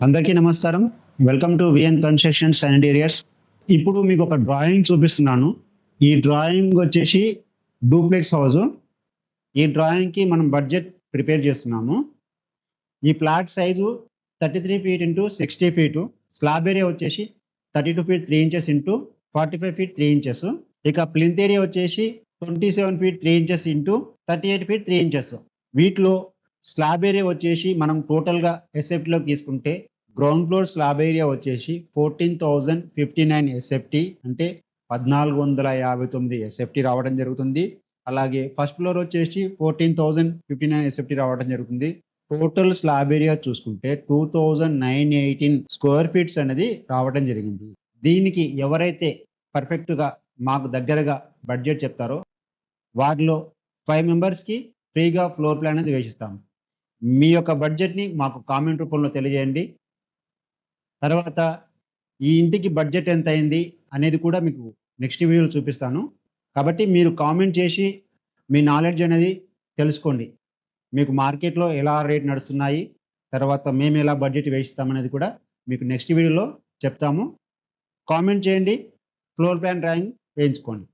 అందరికీ నమస్కారం. Welcome to VN constructions and interiors ఇప్పుడు మీకు ఒక డ్రాయింగ్ చూపిస్తున్నాను. ఈ డ్రాయింగ్ వచ్చేసి డూప్లెక్స్ హౌస్ ఈ డ్రాయింగ్కి మనం బడ్జెట్ ప్రిపేర్ చేస్తున్నాము. ఈ plot size thirty three feet into sixty feet slab area వచ్చేసి thirty two feet three inches into forty five feet three inches ఇక ప్లింత్ ఏరియా వచ్చేసి twenty seven feet three inches into thirty eight feet three inches వీటిలో slab area వచ్చేసి మనం టోటల్గా ఎస్ఎఫ్టీలో తీసుకుంటే ground floor slab area వచ్చేసి fourteen thousand fifty nine SFT అంటే పద్నాలుగు వందల యాభై తొమ్మిది ఎస్ఎఫ్టీ రావడం జరుగుతుంది. అలాగే ఫస్ట్ ఫ్లోర్ వచ్చేసి fourteen thousand fifty nine SFT రావడం జరుగుతుంది. టోటల్ స్లాబ్ ఏరియా చూసుకుంటే two thousand nine eighteen square feets అనేది రావడం జరిగింది. దీనికి ఎవరైతే పర్ఫెక్ట్గా మాకు దగ్గరగా బడ్జెట్ చెప్తారో వాటిలో ఫైవ్ మెంబర్స్కి ఫ్రీగా ఫ్లోర్ ప్లాన్ అనేది వేసిస్తాం. మీ యొక్క బడ్జెట్ని మాకు కామెంట్ రూపంలో తెలియజేయండి. తర్వాత ఈ ఇంటికి బడ్జెట్ ఎంత అయింది అనేది కూడా మీకు నెక్స్ట్ వీడియోలో చూపిస్తాను. కాబట్టి మీరు కామెంట్ చేసి మీ నాలెడ్జ్ అనేది తెలుసుకోండి. మీకు మార్కెట్లో ఎలా రేట్ నడుస్తున్నాయి తర్వాత మేము ఎలా బడ్జెట్ వేసిస్తామనేది కూడా మీకు నెక్స్ట్ వీడియోలో చెప్తాము. కామెంట్ చేయండి ఫ్లోర్ ప్లాన్ డ్రాయింగ్ వేయించుకోండి.